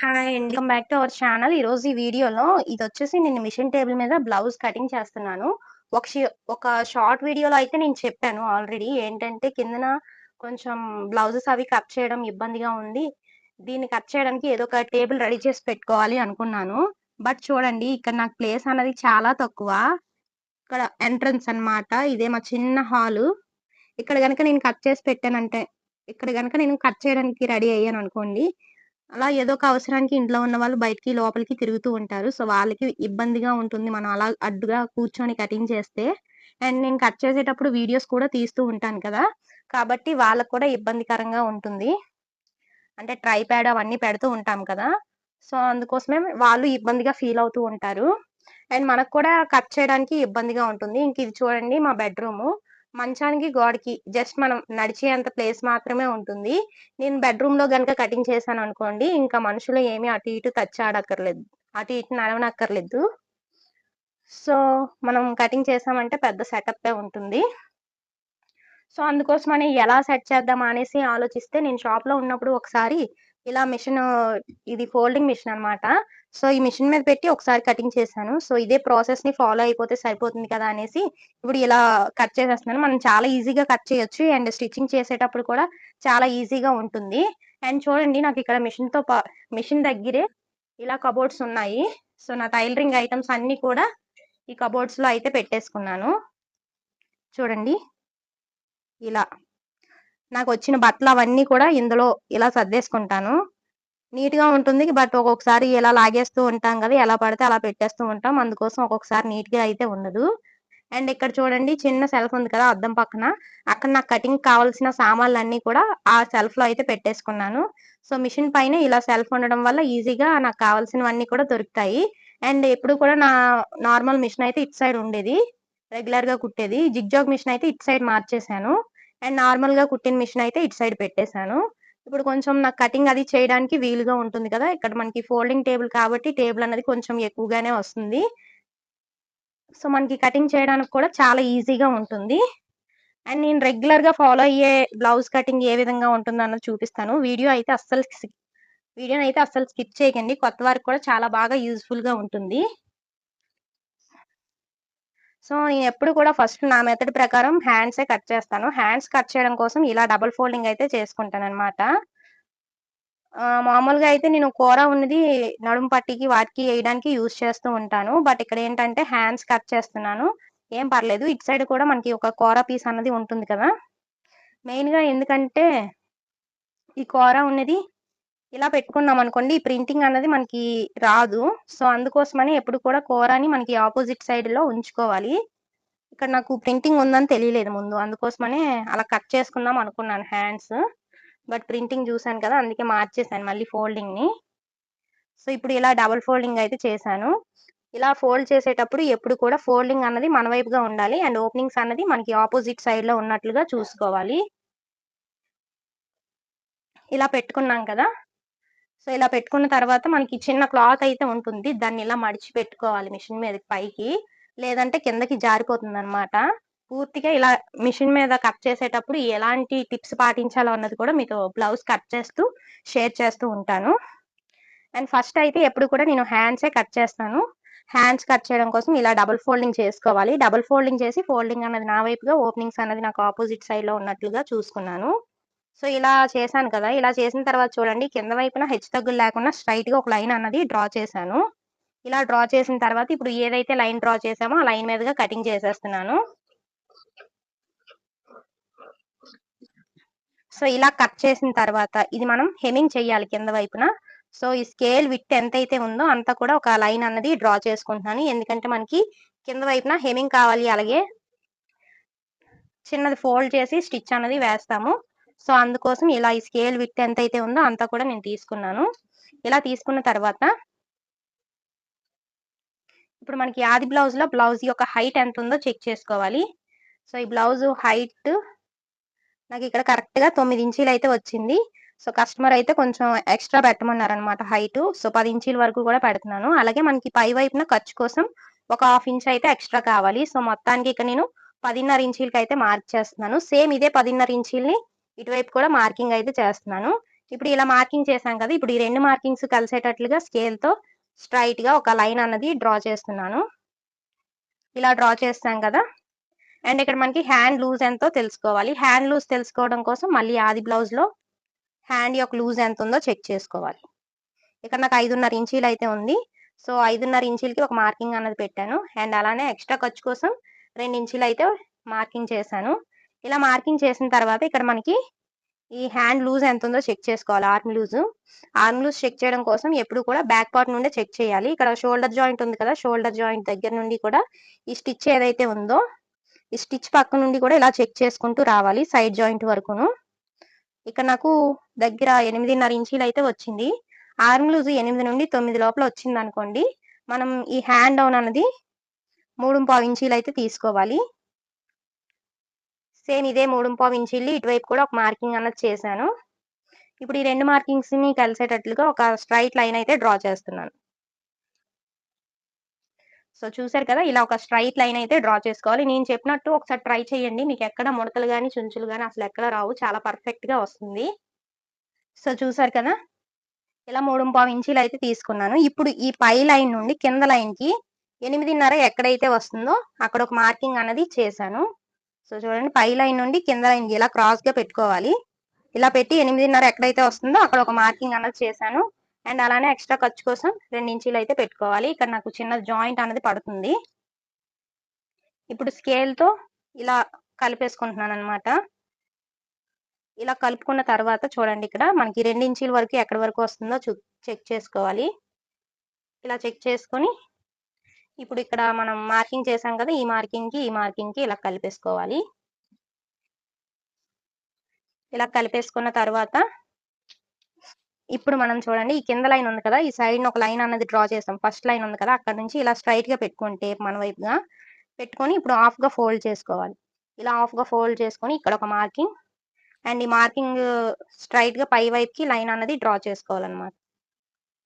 Hi అండి. Come back to our channel. ఈరోజు ఈ వీడియోలో ఇదొచ్చేసి నేను మిషన్ టేబుల్ మీద బ్లౌజ్ కటింగ్ చేస్తున్నాను. ఒక ఒక షార్ట్ వీడియోలో అయితే నేను చెప్పాను ఆల్రెడీ. ఏంటంటే కిందన కొంచెం బ్లౌజెస్ అవి కట్ చేయడం ఇబ్బందిగా ఉంది. దీన్ని కట్ చేయడానికి ఏదో ఒక టేబుల్ రెడీ చేసి పెట్టుకోవాలి అనుకున్నాను. బట్ చూడండి ఇక్కడ నాకు ప్లేస్ అనేది చాలా తక్కువ. ఇక్కడ ఎంట్రన్స్ అన్నమాట. ఇదేమో చిన్న హాలు. ఇక్కడ కనుక నేను కట్ చేసి పెట్టానంటే ఇక్కడ కనుక నేను కట్ చేయడానికి రెడీ అయ్యాను అనుకోండి అలా ఏదో ఒక అవసరానికి ఇంట్లో ఉన్న వాళ్ళు బయటికి, లోపలికి తిరుగుతూ ఉంటారు. సో, వాళ్ళకి ఇబ్బందిగా ఉంటుంది. మనం అలా అడ్డుగా కూర్చొని కటింగ్ చేస్తే. అండ్ నేను కట్ చేసేటప్పుడు వీడియోస్ కూడా తీస్తూ ఉంటాను కదా! కాబట్టి వాళ్ళకి కూడా ఇబ్బందికరంగా ఉంటుంది. అంటే ట్రై ప్యాడ్ అవన్నీ పెడుతూ ఉంటాం కదా! సో, అందుకోసమే వాళ్ళు ఇబ్బందిగా ఫీల్ అవుతూ ఉంటారు. అండ్ మనకు కూడా కట్ చేయడానికి ఇబ్బందిగా ఉంటుంది. ఇంక ఇది చూడండి మా బెడ్‌రూము. మంచానికి, గోడకి జస్ట్ మనం నడిచేంత ప్లేస్ మాత్రమే ఉంటుంది. నేను బెడ్‌రూమ్‌లో గనుక కటింగ్ చేశాను అనుకోండి ఇంకా మనుషులు ఏమి అటు ఇటు టచ్ ఆడక్కర్లేదు. అటు ఇటు నడవనక్కర్లేదు. సో, మనం కటింగ్ చేసామంటే పెద్ద సెటప్పే ఉంటుంది. సో, అందుకోసమని ఎలా సెట్ చేద్దాం అనేసి ఆలోచిస్తే నేను షాప్‌లో ఉన్నప్పుడు ఒకసారి ఇలా మిషన్ ఇది ఫోల్డింగ్ మిషన్ అనమాట సో, ఈ మిషన్ మీద పెట్టి ఒకసారి కటింగ్ చేశాను. సో, ఇదే ప్రాసెస్ని ఫాలో అయిపోతే సరిపోతుంది కదా! అనేసి ఇప్పుడు ఇలా కట్ చేసేస్తున్నాను. మనం చాలా ఈజీగా కట్ చేయొచ్చు. అండ్ స్టిచ్చింగ్ చేసేటప్పుడు కూడా చాలా ఈజీగా ఉంటుంది. అండ్ చూడండి నాకు ఇక్కడ మిషన్‌తో పా మిషన్ దగ్గరే ఇలా కబోర్డ్స్ ఉన్నాయి. సో, నా టైలరింగ్ ఐటమ్స్ అన్ని కూడా ఈ కబోర్డ్స్లో అయితే పెట్టేసుకున్నాను. చూడండి. ఇలా. నాకు వచ్చిన బట్టలు అవన్నీ కూడా ఇందులో ఇలా సర్దేసుకుంటాను. నీట్‌గా ఉంటుంది. బట్ ఒక్కొక్కసారి ఇలా లాగేస్తూ ఉంటాం కదా! ఎలా పడితే అలా పెట్టేస్తూ ఉంటాం. అందుకోసం ఒక్కొక్కసారి నీట్‌గా అయితే ఉండదు. అండ్ ఇక్కడ చూడండి చిన్న సెల్ఫ్ ఉంది కదా! అద్దం పక్కన. అక్కడ నాకు కటింగ్ కావాల్సిన సామాన్లు అన్ని కూడా ఆ సెల్ఫ్‌లో అయితే పెట్టేసుకున్నాను. సో, మిషన్ పైన ఇలా సెల్ఫ్ ఉండడం వల్ల ఈజీగా నాకు కావాల్సినవన్నీ కూడా దొరుకుతాయి. అండ్ ఎప్పుడు కూడా నా నార్మల్ మిషన్ అయితే ఇటు సైడ్ ఉండేది. రెగ్యులర్‌గా కుట్టేది. జిగ్‌జాగ్ మిషన్ అయితే ఇటు సైడ్ మార్చేసాను అండ్ నార్మల్‌గా కుట్టిన మిషన్ అయితే ఇటు సైడ్ పెట్టేశాను. ఇప్పుడు కొంచెం నాకు కటింగ్ అది చేయడానికి వీలుగా ఉంటుంది కదా! ఇక్కడ మనకి ఫోల్డింగ్ టేబుల్ కాబట్టి టేబుల్ అనేది కొంచెం ఎక్కువగానే వస్తుంది. సో, మనకి కటింగ్ చేయడానికి కూడా చాలా ఈజీగా ఉంటుంది. అండ్ నేను రెగ్యులర్‌గా ఫాలో అయ్యే బ్లౌజ్ కటింగ్ ఏ విధంగా ఉంటుంది అన్నది చూపిస్తాను. వీడియో అయితే అస్సలు వీడియోని అయితే అస్సలు స్కిప్ చేయకండి. కొత్త వారికి కూడా చాలా బాగా యూజ్‌ఫుల్‌గా ఉంటుంది. సో, నేను ఎప్పుడు కూడా ఫస్ట్ నా మెథడ్ ప్రకారం హ్యాండ్సే కట్ చేస్తాను. హ్యాండ్స్ కట్ చేయడం కోసం ఇలా డబుల్ ఫోల్డింగ్ అయితే చేసుకుంటాను అనమాట మామూలుగా అయితే నేను కూర ఉన్నది నడుము పట్టీకి వాటికి వేయడానికి యూజ్ చేస్తూ ఉంటాను. బట్ ఇక్కడ ఏంటంటే హ్యాండ్స్ కట్ చేస్తున్నాను. ఏం పర్లేదు. ఇటు సైడ్ కూడా మనకి ఒక కూర పీస్ అన్నది ఉంటుంది కదా! మెయిన్‌గా ఎందుకంటే ఈ కూర ఉన్నది ఇలా పెట్టుకున్నాం అనుకోండి ఈ ప్రింటింగ్ అన్నది మనకి రాదు. సో, అందుకోసమని ఎప్పుడు కూడా కూరని మనకి ఆపోజిట్ సైడ్‌లో ఉంచుకోవాలి. ఇక్కడ నాకు ప్రింటింగ్ ఉందని తెలియలేదు ముందు. అందుకోసమనే అలా కట్ చేసుకుందాం అనుకున్నాను హ్యాండ్స్. బట్ ప్రింటింగ్ చూసాను కదా! అందుకే మార్చేశాను మళ్ళీ ఫోల్డింగ్‌ని. సో, ఇప్పుడు ఇలా డబుల్ ఫోల్డింగ్ అయితే చేశాను. ఇలా ఫోల్డ్ చేసేటప్పుడు ఎప్పుడు కూడా ఫోల్డింగ్ అన్నది మన వైపుగా ఉండాలి. అండ్ ఓపెనింగ్స్ అన్నది మనకి ఆపోజిట్ సైడ్‌లో ఉన్నట్లుగా చూసుకోవాలి. ఇలా పెట్టుకున్నాం కదా! సో, ఇలా పెట్టుకున్న తర్వాత మనకి చిన్న క్లాత్ అయితే ఉంటుంది. దాన్ని ఇలా మడిచి పెట్టుకోవాలి మిషన్ మీద పైకి. లేదంటే కిందకి జారిపోతుంది అనమాట పూర్తిగా ఇలా మిషన్ మీద కట్ చేసేటప్పుడు ఎలాంటి టిప్స్ పాటించాలో అన్నది కూడా మీతో బ్లౌజ్ కట్ చేస్తూ షేర్ చేస్తూ ఉంటాను. అండ్ ఫస్ట్ అయితే ఎప్పుడు కూడా నేను హ్యాండ్సే కట్ చేస్తాను. హ్యాండ్స్ కట్ చేయడం కోసం ఇలా డబుల్ ఫోల్డింగ్ చేసుకోవాలి. డబుల్ ఫోల్డింగ్ చేసి ఫోల్డింగ్ అన్నది నా వైపుగా, ఓపెనింగ్స్ అన్నది నాకు ఆపోజిట్ సైడ్‌లో ఉన్నట్లుగా చూసుకున్నాను. సో, ఇలా చేశాను కదా! ఇలా చేసిన తర్వాత చూడండి కింద వైపున హెచ్చు తగ్గులు లేకుండా స్ట్రైట్గా ఒక లైన్ అన్నది డ్రా చేశాను. ఇలా డ్రా చేసిన తర్వాత ఇప్పుడు ఏదైతే లైన్ డ్రా చేసామో ఆ లైన్ మీదుగా కటింగ్ చేసేస్తున్నాను. సో, ఇలా కట్ చేసిన తర్వాత ఇది మనం హెమింగ్ చేయాలి కింద వైపున. సో, ఈ స్కేల్ విడ్త్ ఎంతైతే ఉందో అంతా కూడా ఒక లైన్ అన్నది డ్రా చేసుకుంటున్నాను. ఎందుకంటే మనకి కింద వైపున హెమింగ్ కావాలి. అలాగే చిన్నది ఫోల్డ్ చేసి స్టిచ్ అన్నది వేస్తాము. సో, అందుకోసం ఇలా ఈ స్కేల్ విత్ ఎంత అయితే ఉందో అంతా కూడా నేను తీసుకున్నాను. ఇలా తీసుకున్న తర్వాత ఇప్పుడు మనకి ఆది బ్లౌజ్‌లో బ్లౌజ్ యొక్క హైట్ ఎంత ఉందో చెక్ చేసుకోవాలి. సో, ఈ బ్లౌజ్ హైట్ నాకు ఇక్కడ కరెక్ట్గా తొమ్మిది ఇంచీలు అయితే వచ్చింది. సో, కస్టమర్ అయితే కొంచెం ఎక్స్‌ట్రా పెట్టమన్నారన్నమాట హైట్ సో, పది ఇంచీల వరకు కూడా పెడుతున్నాను. అలాగే మనకి పై వైపున ఖర్చు కోసం ఒక హాఫ్ ఇంచ్ అయితే ఎక్స్‌ట్రా కావాలి. సో, మొత్తానికి ఇక్కడ నేను 10.5 ఇంచీలకి అయితే మార్చేస్తున్నాను సేమ్ ఇదే పదిన్నర ఇంచీల్ని ఇటువైపు కూడా మార్కింగ్ అయితే చేస్తున్నాను. ఇప్పుడు ఇలా మార్కింగ్ చేశాం కదా ఇప్పుడు ఈ రెండు మార్కింగ్స్ కలిసేటట్లుగా స్కేల్తో స్ట్రైట్గా ఒక లైన్ అన్నది డ్రా చేస్తున్నాను. ఇలా డ్రా చేస్తాం కదా. అండ్ ఇక్కడ మనకి హ్యాండ్ లూజ్ ఎంతో తెలుసుకోవాలి. హ్యాండ్ లూజ్ తెలుసుకోవడం కోసం మళ్ళీ ఆది బ్లౌజ్లో హ్యాండ్ యొక్క లూజ్ ఎంత ఉందో చెక్ చేసుకోవాలి. ఇక్కడ నాకు ఐదున్నర ఇంచీలు అయితే ఉంది. సో ఐదున్నర ఇంచీలకి ఒక మార్కింగ్ అన్నది పెట్టాను. అండ్ అలానే ఎక్స్ట్రా ఖర్చు కోసం రెండు ఇంచీలు అయితే మార్కింగ్ చేశాను. ఇలా మార్కింగ్ చేసిన తర్వాత ఇక్కడ మనకి ఈ హ్యాండ్ లూజ్ ఎంత ఉందో చెక్ చేసుకోవాలి arm loose. Arm loose check చేయడం కోసం ఎప్పుడు కూడా బ్యాక్ పార్ట్ నుండే చెక్ చేయాలి. ఇక్కడ షోల్డర్ జాయింట్ ఉంది కదా షోల్డర్ జాయింట్ దగ్గర నుండి కూడా ఈ స్టిచ్ ఏదైతే ఉందో ఈ స్టిచ్ పక్క నుండి కూడా ఇలా చెక్ చేసుకుంటూ రావాలి సైడ్ జాయింట్ వరకును. ఇక్కడ నాకు దగ్గర ఎనిమిదిన్నర ఇంచీలు అయితే వచ్చింది. ఆర్మ్ లూజ్ ఎనిమిది నుండి తొమ్మిది లోపల వచ్చింది అనుకోండి మనం ఈ హ్యాండ్ డౌన్ అన్నది మూడు పావు ఇంచీలు అయితే తీసుకోవాలి. సేమ్ ఇదే మూడు పావు ఇంచీలు ఇటువైపు కూడా ఒక మార్కింగ్ అన్నది చేశాను. ఇప్పుడు ఈ రెండు మార్కింగ్స్ని కలిసేటట్లుగా ఒక స్ట్రైట్ లైన్ అయితే డ్రా చేస్తున్నాను. సో చూసారు కదా ఇలా ఒక స్ట్రైట్ లైన్ అయితే డ్రా చేసుకోవాలి. నేను చెప్పినట్టు ఒకసారి ట్రై చేయండి. మీకు ఎక్కడ ముడతలు కానీ చుంచులు కానీ అసలు ఎక్కడ రావు. చాలా పర్ఫెక్ట్గా వస్తుంది. సో చూసారు కదా ఇలా మూడు పావు ఇంచీలు అయితే తీసుకున్నాను. ఇప్పుడు ఈ పై లైన్ నుండి కింద లైన్కి ఎనిమిదిన్నర ఎక్కడైతే వస్తుందో అక్కడ ఒక మార్కింగ్ అనేది చేశాను. సో చూడండి పై లైన్ నుండి కింద లైన్ ఇలా క్రాస్గా పెట్టుకోవాలి. ఇలా పెట్టి ఎనిమిదిన్నర ఎక్కడైతే వస్తుందో అక్కడ ఒక మార్కింగ్ అనేది చేశాను. అండ్ అలానే ఎక్స్ట్రా ఖర్చు కోసం రెండు ఇంచీలు అయితే పెట్టుకోవాలి. ఇక్కడ నాకు చిన్న జాయింట్ అనేది పడుతుంది. ఇప్పుడు స్కేల్తో ఇలా కలిపేసుకుంటున్నాను అనమాట ఇలా కలుపుకున్న తర్వాత చూడండి ఇక్కడ మనకి రెండు ఇంచీల వరకు ఎక్కడి వరకు వస్తుందో చెక్ చేసుకోవాలి. ఇలా చెక్ చేసుకొని ఇప్పుడు ఇక్కడ మనం మార్కింగ్ చేసాం కదా ఈ మార్కింగ్కి ఈ మార్కింగ్కి ఇలా కలిపేసుకోవాలి. ఇలా కలిపేసుకున్న తర్వాత ఇప్పుడు మనం చూడండి ఈ కింద లైన్ ఉంది కదా ఈ సైడ్ ఒక లైన్ అన్నది డ్రా చేసాం. ఫస్ట్ లైన్ ఉంది కదా అక్కడ నుంచి ఇలా స్ట్రైట్గా పెట్టుకుంటే మన వైపుగా పెట్టుకొని ఇప్పుడు హాఫ్గా ఫోల్డ్ చేసుకోవాలి. ఇలా హాఫ్గా ఫోల్డ్ చేసుకొని ఇక్కడ ఒక మార్కింగ్ అండ్ ఈ మార్కింగ్ స్ట్రైట్గా పై వైపుకి లైన్ అన్నది డ్రా చేసుకోవాలన్నమాట.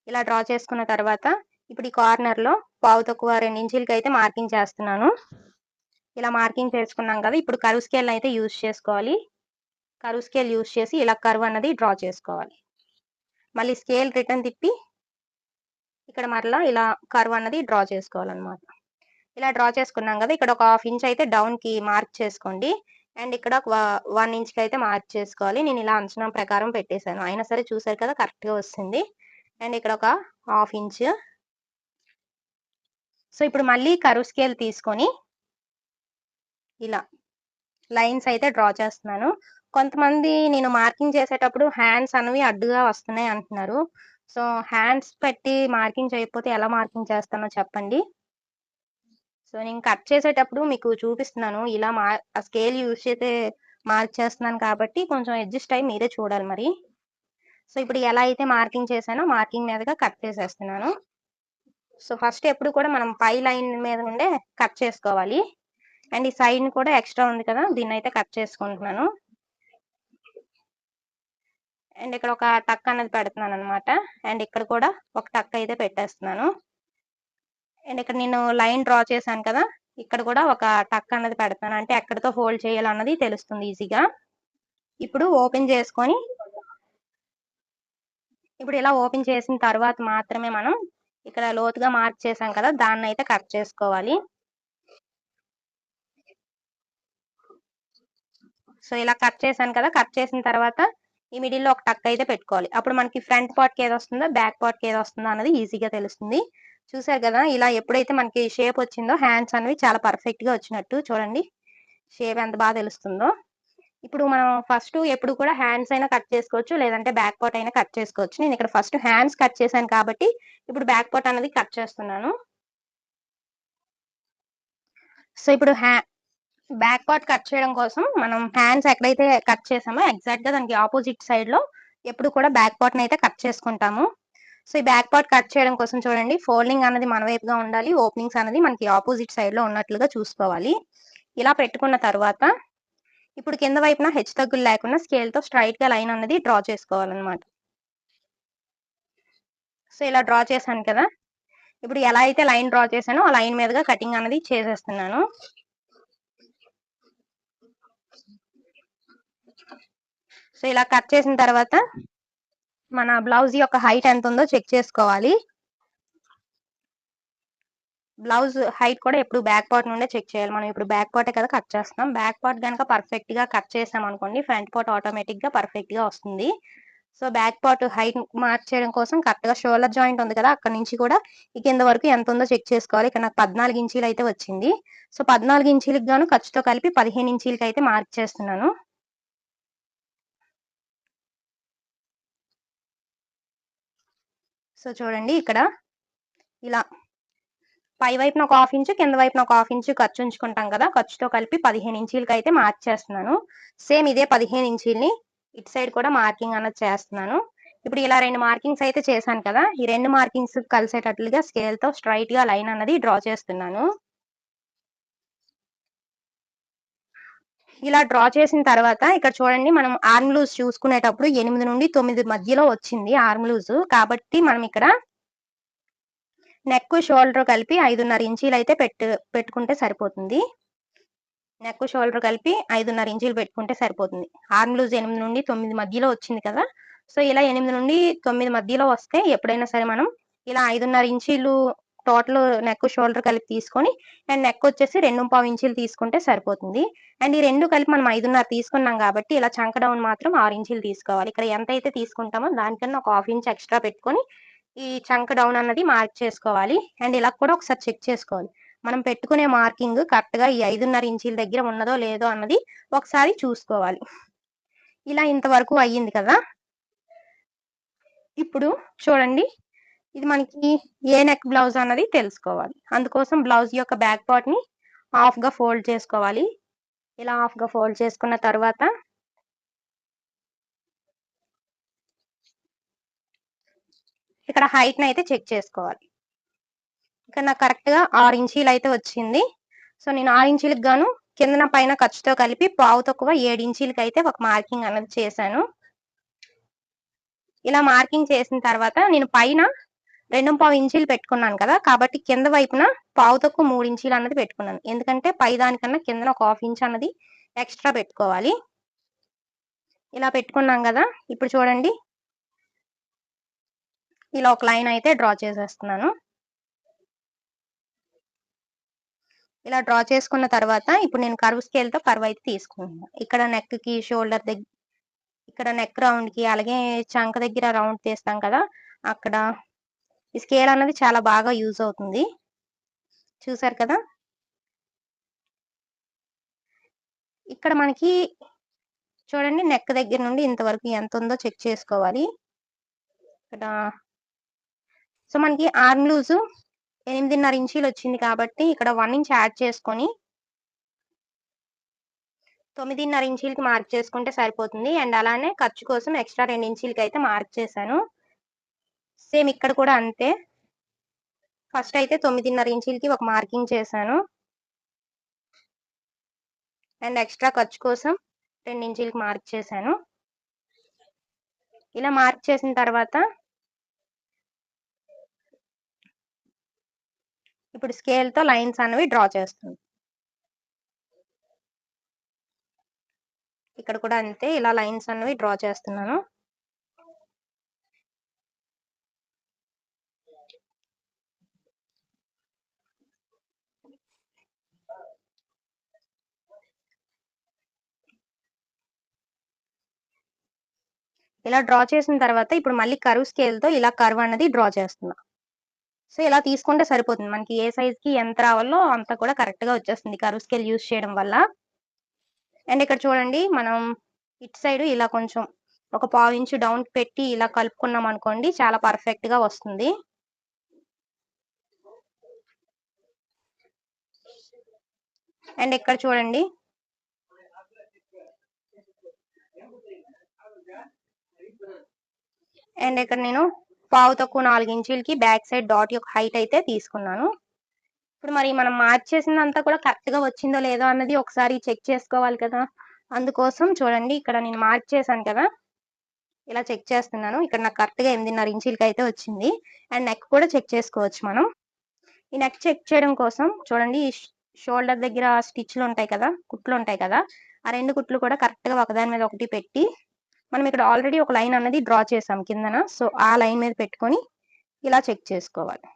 ఇలా డ్రా చేసుకున్న తర్వాత ఇప్పుడు ఈ కార్నర్లో పావు తక్కువ రెండు ఇంచులకి అయితే మార్కింగ్ చేస్తున్నాను. ఇలా మార్కింగ్ చేసుకున్నాం కదా ఇప్పుడు కరువు స్కేల్ అయితే యూజ్ చేసుకోవాలి. కరువు స్కేల్ యూజ్ చేసి ఇలా కర్వ్ అన్నది డ్రా చేసుకోవాలి. మళ్ళీ స్కేల్ రిటర్న్ తిప్పి ఇక్కడ మరలా ఇలా కర్వ్ అన్నది డ్రా చేసుకోవాలన్నమాట. ఇలా డ్రా చేసుకున్నాం కదా ఇక్కడ ఒక హాఫ్ ఇంచ్ అయితే డౌన్కి మార్క్ చేసుకోండి. అండ్ ఇక్కడ వన్ ఇంచ్కి అయితే మార్క్ చేసుకోవాలి. నేను ఇలా అంచనా ప్రకారం పెట్టేశాను. అయినా సరే చూసారు కదా కరెక్ట్గా వస్తుంది. అండ్ ఇక్కడ ఒక హాఫ్ ఇంచ్ సో ఇప్పుడు మళ్ళీ కరువు స్కేల్ తీసుకొని ఇలా లైన్స్ అయితే డ్రా చేస్తున్నాను. కొంతమంది నేను మార్కింగ్ చేసేటప్పుడు హ్యాండ్స్ అనేవి అడ్డుగా వస్తున్నాయి అంటున్నారు. సో హ్యాండ్స్ పెట్టి మార్కింగ్ చేయకపోతే ఎలా మార్కింగ్ చేస్తానో చెప్పండి. సో నేను కట్ చేసేటప్పుడు మీకు చూపిస్తున్నాను. ఇలా మా స్కేల్ యూజ్ చేస్తే మార్క్ చేస్తున్నాను కాబట్టి కొంచెం అడ్జస్ట్ అయ్యి మీరే చూడాలి మరి. సో ఇప్పుడు ఎలా అయితే మార్కింగ్ చేశానో మార్కింగ్ మీదగా కట్ చేసేస్తున్నాను. సో ఫస్ట్ ఎప్పుడు కూడా మనం పై లైన్ మీద నుండే కట్ చేసుకోవాలి. అండ్ ఈ సైడ్ కూడా ఎక్స్ట్రా ఉంది కదా దీన్ని అయితే కట్ చేసుకుంటున్నాను. అండ్ ఇక్కడ ఒక టక్ అనేది పెడుతున్నాను అనమాట అండ్ ఇక్కడ కూడా ఒక టక్ అయితే పెట్టేస్తున్నాను. అండ్ ఇక్కడ నేను లైన్ డ్రా చేశాను కదా ఇక్కడ కూడా ఒక టక్ అనేది పెడతాను అంటే ఎక్కడితో హోల్డ్ చేయాలన్నది తెలుస్తుంది ఈజీగా. ఇప్పుడు ఓపెన్ చేసుకొని ఇప్పుడు ఇలా ఓపెన్ చేసిన తర్వాత మాత్రమే మనం ఇక్కడ లోతుగా మార్క్ చేసాం కదా దాన్ని అయితే కట్ చేసుకోవాలి. సో ఇలా కట్ చేశాను కదా కట్ చేసిన తర్వాత ఈ మిడిల్లో ఒక టక్ అయితే పెట్టుకోవాలి. అప్పుడు మనకి ఫ్రంట్ పార్ట్కి ఏది వస్తుందో బ్యాక్ పార్ట్కి ఏది వస్తుందో అనేది ఈజీగా తెలుస్తుంది. చూసారు కదా ఇలా ఎప్పుడైతే మనకి షేప్ వచ్చిందో హ్యాండ్స్ అనేవి చాలా పర్ఫెక్ట్గా వచ్చినట్టు చూడండి. షేప్ ఎంత బాగా తెలుస్తుందో. ఇప్పుడు మనం ఫస్ట్ ఎప్పుడు కూడా హ్యాండ్స్ అయినా కట్ చేసుకోవచ్చు లేదంటే బ్యాక్ పార్ట్ అయినా కట్ చేసుకోవచ్చు. నేను ఇక్కడ ఫస్ట్ హ్యాండ్స్ కట్ చేశాను కాబట్టి ఇప్పుడు బ్యాక్ పార్ట్ అనేది కట్ చేస్తున్నాను. సో ఇప్పుడు హ్యా బ్యాక్ పార్ట్ కట్ చేయడం కోసం మనం హ్యాండ్స్ ఎక్కడైతే కట్ చేసామో ఎగ్జాక్ట్గా దానికి ఆపోజిట్ సైడ్లో ఎప్పుడు కూడా బ్యాక్ పార్ట్ అయితే కట్ చేసుకుంటాము. సో ఈ బ్యాక్ పార్ట్ కట్ చేయడం కోసం చూడండి ఫోల్డింగ్ అనేది మన వైపుగా ఉండాలి ఓపెనింగ్స్ అనేది మనకి ఆపోజిట్ సైడ్లో ఉన్నట్లుగా చూసుకోవాలి. ఇలా పెట్టుకున్న తర్వాత ఇప్పుడు కింద వైపున హెచ్ తగ్గులు లేకుండా స్కేల్తో స్ట్రైట్గా లైన్ అనేది డ్రా చేసుకోవాలన్నమాట. సో ఇలా డ్రా చేశాను కదా. ఇప్పుడు ఎలా అయితే లైన్ డ్రా చేశానో ఆ లైన్ మీదుగా కటింగ్ అనేది చేసేస్తున్నాను. సో ఇలా కట్ చేసిన తర్వాత మన బ్లౌజ్ యొక్క హైట్ ఎంత ఉందో చెక్ చేసుకోవాలి. బ్లౌజ్ హైట్ కూడా ఎప్పుడు బ్యాక్ పార్ట్ నుండే చెక్ చేయాలి. మనం ఇప్పుడు బ్యాక్ పార్టే కదా కట్ చేస్తున్నాం. బ్యాక్ పార్ట్ కనుక పర్ఫెక్ట్గా కట్ చేసాం అనుకోండి ఫ్రంట్ పార్ట్ ఆటోమేటిక్గా పర్ఫెక్ట్గా వస్తుంది. So back part height mark చేయడం కోసం కరెక్ట్గా షోల్డర్ జాయింట్ ఉంది కదా అక్కడ నుంచి కూడా ఈ కింద వరకు ఎంత ఉందో చెక్ చేసుకోవాలి. ఇక్కడ నాకు పద్నాలుగు ఇంచీలు అయితే వచ్చింది. సో పద్నాలుగు ఇంచీలకు గాను ఖర్చుతో కలిపి పదిహేను ఇంచీలకి అయితే మార్క్ చేస్తున్నాను. సో చూడండి ఇక్కడ ఇలా పై వైపున ఒక హాఫ్ ఇంచు కింద వైపున ఒక హాఫ్ ఇంచు ఖర్చు ఉంచుకుంటాం కదా. ఖర్చుతో కలిపి పదిహేను ఇంచీలకి అయితే మార్క్ చేస్తున్నాను. సేమ్ ఇదే పదిహేను ఇంచీల్ని ఇటు సైడ్ కూడా మార్కింగ్ అన్నది చేస్తున్నాను. ఇప్పుడు ఇలా రెండు మార్కింగ్స్ అయితే చేశాను కదా. ఈ రెండు మార్కింగ్స్ కలిసేటట్లుగా స్కేల్తో స్ట్రైట్గా లైన్ అన్నది డ్రా చేస్తున్నాను. ఇలా డ్రా చేసిన తర్వాత ఇక్కడ చూడండి మనం ఆర్మ్ లూజ్ చూసుకునేటప్పుడు ఎనిమిది నుండి తొమ్మిది మధ్యలో వచ్చింది ఆర్మ్ లూజ్. కాబట్టి మనం ఇక్కడ నెక్ షోల్డర్ కలిపి ఐదున్నర ఇంచీలు అయితే పెట్టు పెట్టుకుంటే సరిపోతుంది. నెక్ షోల్డర్ కలిపి ఐదున్నర ఇంచీలు పెట్టుకుంటే సరిపోతుంది. ఆర్మ్ లూజ్ ఎనిమిది నుండి తొమ్మిది మధ్యలో వచ్చింది కదా. సో ఇలా ఎనిమిది నుండి తొమ్మిది మధ్యలో వస్తే ఎప్పుడైనా సరే మనం ఇలా ఐదున్నర ఇంచీలు టోటల్ నెక్ షోల్డర్ కలిపి తీసుకొని అండ్ నెక్ వచ్చేసి రెండు పావు ఇంచీలు తీసుకుంటే సరిపోతుంది. అండ్ ఈ రెండు కలిపి మనం ఐదున్నర తీసుకున్నాం కాబట్టి ఇలా చంక డౌన్ మాత్రం ఆరు ఇంచీలు తీసుకోవాలి. ఇక్కడ ఎంత అయితే తీసుకుంటామో దానికన్నా ఒక హాఫ్ ఇంచ్ ఎక్స్ట్రా పెట్టుకొని ఈ చంక డౌన్ అన్నది మార్క్ చేసుకోవాలి. అండ్ ఇలా కూడా ఒకసారి చెక్ చేసుకోవాలి. మనం పెట్టుకునే మార్కింగ్ కరెక్ట్గా ఈ ఐదున్నర ఇంచీల దగ్గర ఉన్నదో లేదో అన్నది ఒకసారి చూసుకోవాలి. ఇలా ఇంతవరకు అయ్యింది కదా? ఇప్పుడు చూడండి. ఇది మనకి ఏ నెక్ బ్లౌజ్ అన్నది తెలుసుకోవాలి. అందుకోసం బ్లౌజ్ యొక్క బ్యాక్ పార్ట్ని ఆఫ్గా ఫోల్డ్ చేసుకోవాలి. ఇలా ఆఫ్గా ఫోల్డ్ చేసుకున్న తర్వాత ఇక్కడ హైట్ని అయితే చెక్ చేసుకోవాలి. ఇక్కడ నాకు కరెక్ట్గా ఆరు ఇంచీలు అయితే వచ్చింది. సో నేను ఆరు ఇంచీలకు గాను కిందన పైన ఖర్చుతో కలిపి పావు తక్కువ ఏడు ఇంచీలకి అయితే ఒక మార్కింగ్ అనేది చేశాను. ఇలా మార్కింగ్ చేసిన తర్వాత నేను పైన రెండు పావు ఇంచీలు పెట్టుకున్నాను కదా కాబట్టి కింద వైపున పావు తక్కువ మూడు ఇంచీలు అన్నది పెట్టుకున్నాను. ఎందుకంటే పై దానికన్నా కింద ఒక హాఫ్ ఇంచ్ అన్నది ఎక్స్ట్రా పెట్టుకోవాలి. ఇలా పెట్టుకున్నాం కదా ఇప్పుడు చూడండి. ఇలా ఒక లైన్ అయితే డ్రా చేసేస్తున్నాను. ఇలా డ్రా చేసుకున్న తర్వాత ఇప్పుడు నేను కర్వ్ స్కేల్తో కర్వ్ అయితే తీసుకుంటున్నాను ఇక్కడ నెక్కి షోల్డర్ దగ్గర ఇక్కడ నెక్ రౌండ్కి అలాగే చంక దగ్గర రౌండ్ తీస్తాం కదా అక్కడ ఈ స్కేల్ అన్నది చాలా బాగా యూజ్ అవుతుంది. చూసారు కదా? ఇక్కడ మనకి చూడండి నెక్ దగ్గర నుండి ఇంతవరకు ఎంత ఉందో చెక్ చేసుకోవాలి. ఇక్కడ సో మనకి ఆర్మ్ లూజ్ ఎనిమిదిన్నర ఇంచీలు వచ్చింది కాబట్టి ఇక్కడ వన్ ఇంచ్ యాడ్ చేసుకొని తొమ్మిదిన్నర ఇంచీలకి మార్క్ చేసుకుంటే సరిపోతుంది. అండ్ అలానే ఖర్చు కోసం ఎక్స్ట్రా రెండు ఇంచీలకి అయితే మార్క్ చేశాను. సేమ్ ఇక్కడ కూడా అంతే. ఫస్ట్ అయితే తొమ్మిదిన్నర ఇంచీలకి ఒక మార్కింగ్ చేశాను. అండ్ ఎక్స్ట్రా ఖర్చు కోసం రెండు ఇంచీలకి మార్క్ చేశాను. ఇలా మార్క్ చేసిన తర్వాత ఇప్పుడు స్కేల్తో లైన్స్ అనేవి డ్రా చేస్తుంది. ఇక్కడ కూడా అంతే ఇలా లైన్స్ అనేవి డ్రా చేస్తున్నాను. ఇలా డ్రా చేసిన తర్వాత ఇప్పుడు మళ్ళీ కరువు స్కేల్తో ఇలా కర్వ్ అనేది డ్రా చేస్తున్నా. సో ఇలా తీసుకుంటే సరిపోతుంది. మనకి ఏ సైజ్కి ఎంత రావాలో అంత కూడా కరెక్ట్గా వచ్చేస్తుంది కరువు స్కేల్ యూజ్ చేయడం వల్ల. అండ్ ఇక్కడ చూడండి మనం ఇటు సైడ్ ఇలా కొంచెం ఒక పావు ఇంచు డౌన్ పెట్టి ఇలా కలుపుకున్నాం అనుకోండి చాలా పర్ఫెక్ట్గా వస్తుంది. అండ్ ఇక్కడ చూడండి. అండ్ ఇక్కడ నేను పావు తక్కువ నాలుగు ఇంచులకి బ్యాక్ సైడ్ డాట్ యొక్క హైట్ అయితే తీసుకున్నాను. ఇప్పుడు మరి మనం మార్క్ చేసిందంతా కూడా కరెక్ట్గా వచ్చిందో లేదో అన్నది ఒకసారి చెక్ చేసుకోవాలి కదా. అందుకోసం చూడండి ఇక్కడ నేను మార్క్ చేశాను కదా. ఇలా చెక్ చేస్తున్నాను. ఇక్కడ నాకు కరెక్ట్గా ఎనిమిదిన్నర ఇంచులకి అయితే వచ్చింది. అండ్ నెక్ కూడా చెక్ చేసుకోవచ్చు మనం. ఈ నెక్ చెక్ చేయడం కోసం చూడండి షోల్డర్ దగ్గర స్టిచ్లు ఉంటాయి కదా కుట్లు ఉంటాయి కదా. ఆ రెండు కుట్లు కూడా కరెక్ట్గా ఒకదాని మీద ఒకటి పెట్టి మనం ఇక్కడ ఆల్రెడీ ఒక లైన్ అన్నది డ్రా చేసాం కిందన. సో ఆ లైన్ మీద పెట్టుకొని ఇలా చెక్ చేసుకోవాలి.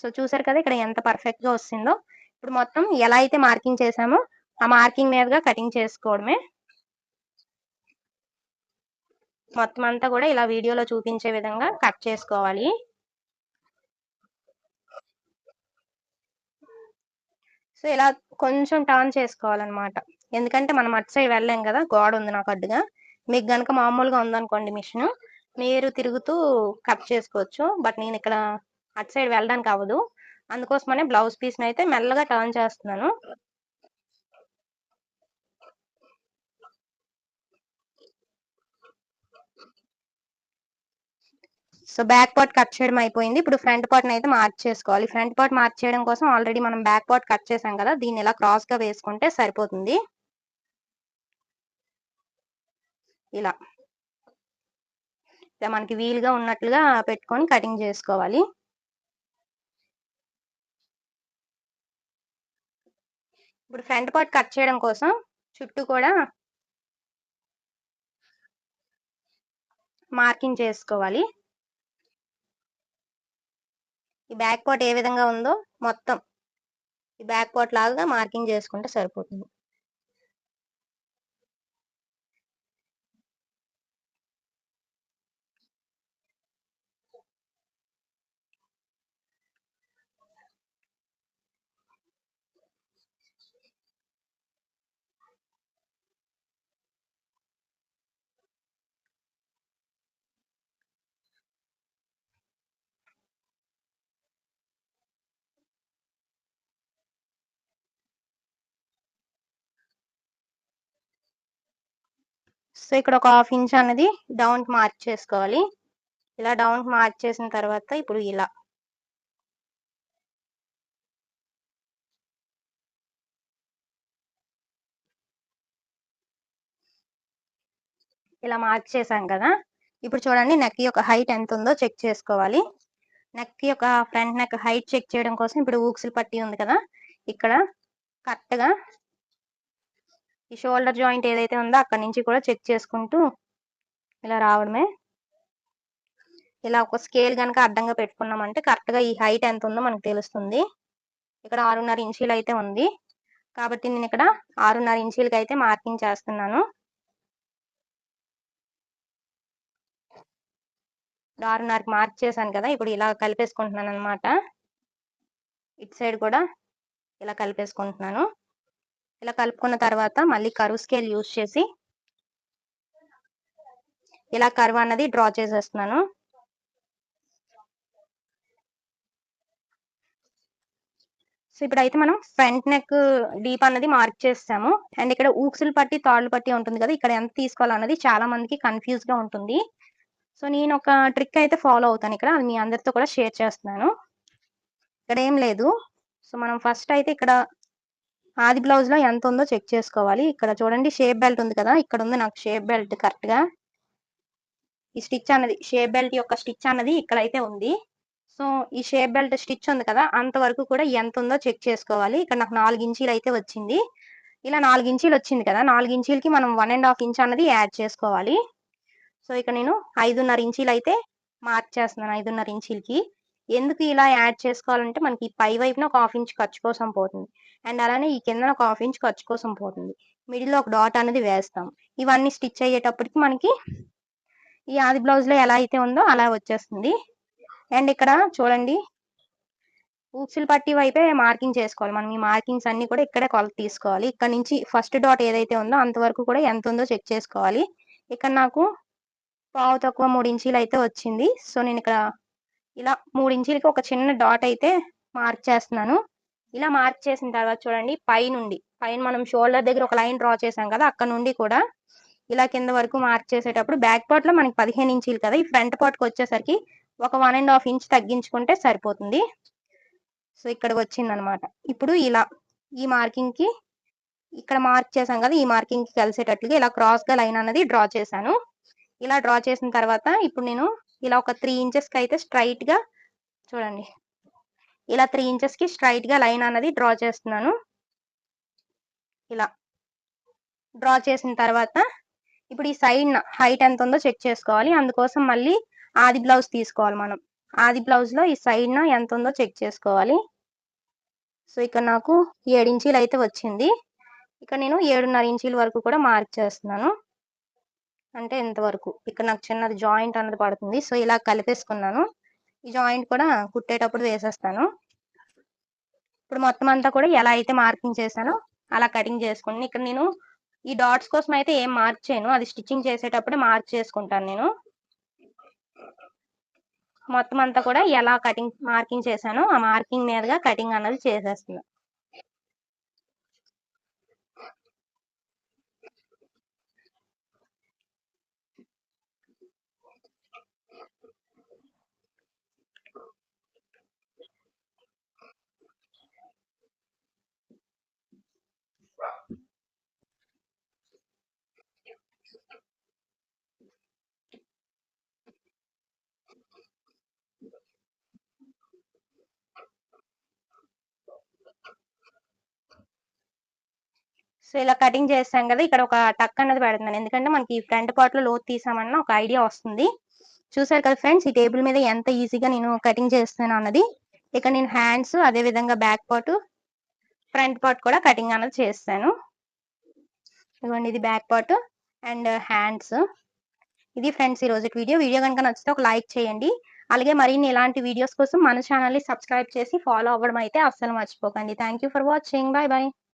సో చూసారు కదా ఇక్కడ ఎంత పర్ఫెక్ట్గా వస్తుందో. ఇప్పుడు మొత్తం ఎలా అయితే మార్కింగ్ చేసామో ఆ మార్కింగ్ మీదుగా కటింగ్ చేసుకోవడమే. మొత్తం అంతా కూడా ఇలా వీడియోలో చూపించే విధంగా కట్ చేసుకోవాలి. సో ఇలా కొంచెం టర్న్ చేసుకోవాలన్నమాట. ఎందుకంటే మనం అటు సైడ్ వెళ్ళాం కదా. గోడ ఉంది నాకు అడ్డుగా. మీకు గనుక మామూలుగా ఉందనుకోండి మిషన్ మీరు తిరుగుతూ కట్ చేసుకోవచ్చు. బట్ నేను ఇక్కడ అటు సైడ్ వెళ్ళడానికి అవ్వదు. అందుకోసమనే బ్లౌజ్ పీస్ అయితే మెల్లగా టర్న్ చేస్తున్నాను. సో బ్యాక్ పార్ట్ కట్ చేయడం అయిపోయింది. ఇప్పుడు ఫ్రంట్ పార్ట్ని అయితే మార్క్ చేసుకోవాలి. ఫ్రంట్ పార్ట్ మార్క్ చేయడం కోసం ఆల్రెడీ మనం బ్యాక్ పార్ట్ కట్ చేసాం కదా దీన్ని ఇలా క్రాస్గా వేసుకుంటే సరిపోతుంది. ఇలా. ఇలా మనకి వీలుగా ఉన్నట్లుగా పెట్టుకొని కటింగ్ చేసుకోవాలి. ఇప్పుడు ఫ్రంట్ పార్ట్ కట్ చేయడం కోసం చుట్టూ కూడా మార్కింగ్ చేసుకోవాలి. ఈ బ్యాక్ పార్ట్ ఏ విధంగా ఉందో మొత్తం. ఈ బ్యాక్ పార్ట్ లాగా మార్కింగ్ చేసుకుంటే సరిపోతుంది. సో ఇక్కడ ఒక హాఫ్ ఇంచ్ అనేది డౌన్ మార్క్ చేసుకోవాలి. ఇలా డౌన్ మార్క్ చేసిన తర్వాత ఇప్పుడు ఇలా. ఇలా మార్క్ చేసాం కదా. ఇప్పుడు చూడండి నెక్ యొక్క హైట్ ఎంత ఉందో చెక్ చేసుకోవాలి. నెక్ యొక్క ఫ్రంట్ నెక్ హైట్ చెక్ చేయడం కోసం ఇప్పుడు ఊక్సులు పట్టి ఉంది కదా. ఇక్కడ కరెక్ట్గా ఈ షోల్డర్ జాయింట్ ఏదైతే ఉందో అక్కడ నుంచి కూడా చెక్ చేసుకుంటూ ఇలా రావడమే. ఇలా ఒక స్కేల్ కనుక అడ్డంగా పెట్టుకున్నామంటే కరెక్ట్గా ఈ హైట్ ఎంత ఉందో మనకు తెలుస్తుంది. ఇక్కడ ఆరున్నర ఇంచీలు అయితే ఉంది. కాబట్టి నేను ఇక్కడ ఆరున్నర ఇంచీలకి అయితే మార్కింగ్ చేస్తున్నాను. ఆరున్నరకి మార్క్ చేశాను కదా ఇప్పుడు ఇలా కలిపేసుకుంటున్నాను అనమాట ఇటు సైడ్ కూడా ఇలా కలిపేసుకుంటున్నాను. ఇలా కలుపుకున్న తర్వాత మళ్ళీ కరువు స్కేల్ యూజ్ చేసి ఇలా కర్వ్ అన్నది డ్రా చేసేస్తున్నాను. సో ఇప్పుడైతే మనం ఫ్రంట్ నెక్ డీప్ అన్నది మార్క్ చేస్తాము. అండ్ ఇక్కడ ఊక్సులు పట్టి తాళ్ళు పట్టి ఉంటుంది కదా ఇక్కడ ఎంత తీసుకోవాలన్నది చాలా మందికి కన్ఫ్యూజ్గా ఉంటుంది. సో నేను ఒక ట్రిక్ అయితే ఫాలో అవుతాను ఇక్కడ. అది మీ అందరితో కూడా షేర్ చేస్తున్నాను. ఇక్కడ ఏం లేదు. సో మనం ఫస్ట్ అయితే ఇక్కడ ఆది బ్లౌజ్లో ఎంత ఉందో చెక్ చేసుకోవాలి. ఇక్కడ చూడండి షేప్ బెల్ట్ ఉంది కదా ఇక్కడ ఉంది నాకు షేప్ బెల్ట్ కరెక్ట్గా ఈ స్టిచ్ అన్నది షేప్ బెల్ట్ యొక్క స్టిచ్ అన్నది ఇక్కడైతే ఉంది. సో ఈ షేప్ బెల్ట్ స్టిచ్ ఉంది కదా అంతవరకు కూడా ఎంత ఉందో చెక్ చేసుకోవాలి. ఇక్కడ నాకు నాలుగు ఇంచీలు అయితే వచ్చింది. ఇలా నాలుగు ఇంచీలు వచ్చింది కదా నాలుగు ఇంచీలకి మనం వన్ అండ్ హాఫ్ ఇంచ్ అన్నది యాడ్ చేసుకోవాలి. సో ఇక్కడ నేను ఐదున్నర ఇంచీలు అయితే మార్చేస్తున్నాను ఐదున్నర ఇంచీలకి. ఎందుకు ఇలా యాడ్ చేసుకోవాలంటే మనకి పై వైపున ఒక హాఫ్ ఇంచ్ ఖర్చు కోసం పోతుంది. అండ్ అలానే ఈ కింద ఒక హాఫ్ ఇంచ్ ఖర్చు కోసం పోతుంది. మిడిల్ ఒక డాట్ అనేది వేస్తాం. ఇవన్నీ స్టిచ్ అయ్యేటప్పటికి మనకి ఈ ఆది బ్లౌజ్లో ఎలా అయితే ఉందో అలా వచ్చేస్తుంది. అండ్ ఇక్కడ చూడండి ఊక్సిల్ పట్టి వైపే మార్కింగ్ చేసుకోవాలి. మనం ఈ మార్కింగ్స్ అన్ని కూడా ఇక్కడే కొలత తీసుకోవాలి. ఇక్కడ నుంచి ఫస్ట్ డాట్ ఏదైతే ఉందో అంతవరకు కూడా ఎంత ఉందో చెక్ చేసుకోవాలి. ఇక్కడ నాకు పావు తక్కువ మూడు ఇంచీలు అయితే వచ్చింది. సో నేను ఇక్కడ ఇలా మూడు ఇంచులకి ఒక చిన్న డాట్ అయితే మార్క్ చేస్తున్నాను. ఇలా మార్క్ చేసిన తర్వాత చూడండి పైనుండి పైన మనం షోల్డర్ దగ్గర ఒక లైన్ డ్రా చేసాం కదా అక్కడ నుండి కూడా ఇలా కింద వరకు మార్క్ చేసేటప్పుడు బ్యాక్ పార్ట్లో మనకి పదిహేను ఇంచీలు కదా ఈ ఫ్రంట్ పార్ట్కి వచ్చేసరికి ఒక వన్ అండ్ హాఫ్ ఇంచ్ తగ్గించుకుంటే సరిపోతుంది. సో ఇక్కడికి వచ్చింది అనమాట ఇప్పుడు ఇలా ఈ మార్కింగ్కి ఇక్కడ మార్క్ చేసాం కదా ఈ మార్కింగ్కి కలిసేటట్లుగా ఇలా క్రాస్గా లైన్ అనేది డ్రా చేశాను. ఇలా డ్రా చేసిన తర్వాత ఇప్పుడు నేను ఇలా ఒక త్రీ ఇంచెస్కి అయితే స్ట్రైట్గా చూడండి. ఇలా త్రీ ఇంచెస్కి స్ట్రైట్గా లైన్ అన్నది డ్రా చేస్తున్నాను. ఇలా డ్రా చేసిన తర్వాత ఇప్పుడు ఈ సైడ్ హైట్ ఎంత ఉందో చెక్ చేసుకోవాలి. అందుకోసం మళ్ళీ ఆది బ్లౌజ్ తీసుకోవాలి మనం. ఆది బ్లౌజ్లో ఈ సైడ్ ఎంత ఉందో చెక్ చేసుకోవాలి. సో ఇక్కడ నాకు ఏడు ఇంచీలు అయితే వచ్చింది. ఇక్కడ నేను ఏడున్నర ఇంచీల వరకు కూడా మార్క్ చేస్తున్నాను. అంటే ఇంతవరకు. ఇక్కడ నాకు చిన్నది జాయింట్ అన్నది పడుతుంది. సో ఇలా కలిపేసుకున్నాను. ఈ జాయింట్ కూడా కుట్టేటప్పుడు వేసేస్తాను. ఇప్పుడు మొత్తం అంతా కూడా ఎలా అయితే మార్కింగ్ చేశానో అలా కటింగ్ చేసుకుని ఇక్కడ నేను ఈ డాట్స్ కోసం అయితే ఏం మార్క్ చేయను అది స్టిచ్చింగ్ చేసేటప్పుడే మార్క్ చేసుకుంటాను నేను. మొత్తం అంతా కూడా ఎలా కటింగ్ మార్కింగ్ చేశానో ఆ మార్కింగ్ మీదుగా కటింగ్ అన్నది చేసేస్తున్నా. సో ఇలా కటింగ్ చేస్తాం కదా ఇక్కడ ఒక టక్ అన్నది పెడుతున్నాను. ఎందుకంటే మనకి ఫ్రంట్ పార్ట్లో లోతు తీసామన్న ఒక ఐడియా వస్తుంది. చూసారు కదా ఫ్రెండ్స్ ఈ టేబుల్ మీద ఎంత ఈజీగా నేను కటింగ్ చేస్తాను అన్నది. ఇక్కడ నేను హ్యాండ్స్ అదే విధంగా బ్యాక్ పార్ట్ ఫ్రంట్ పార్ట్ కూడా కటింగ్ అన్నది చేస్తాను. ఇదిగోండి ఇది బ్యాక్ పార్ట్ అండ్ హ్యాండ్స్ ఇది ఫ్రెండ్స్ ఈ రోజు వీడియో వీడియో కనుక నచ్చితే ఒక లైక్ చేయండి. అలాగే మరిన్ని ఇలాంటి వీడియోస్ కోసం మన ఛానల్ని సబ్స్క్రైబ్ చేసి ఫాలో అవ్వడం అయితే అస్సలు మర్చిపోకండి. Thank for watching bye bye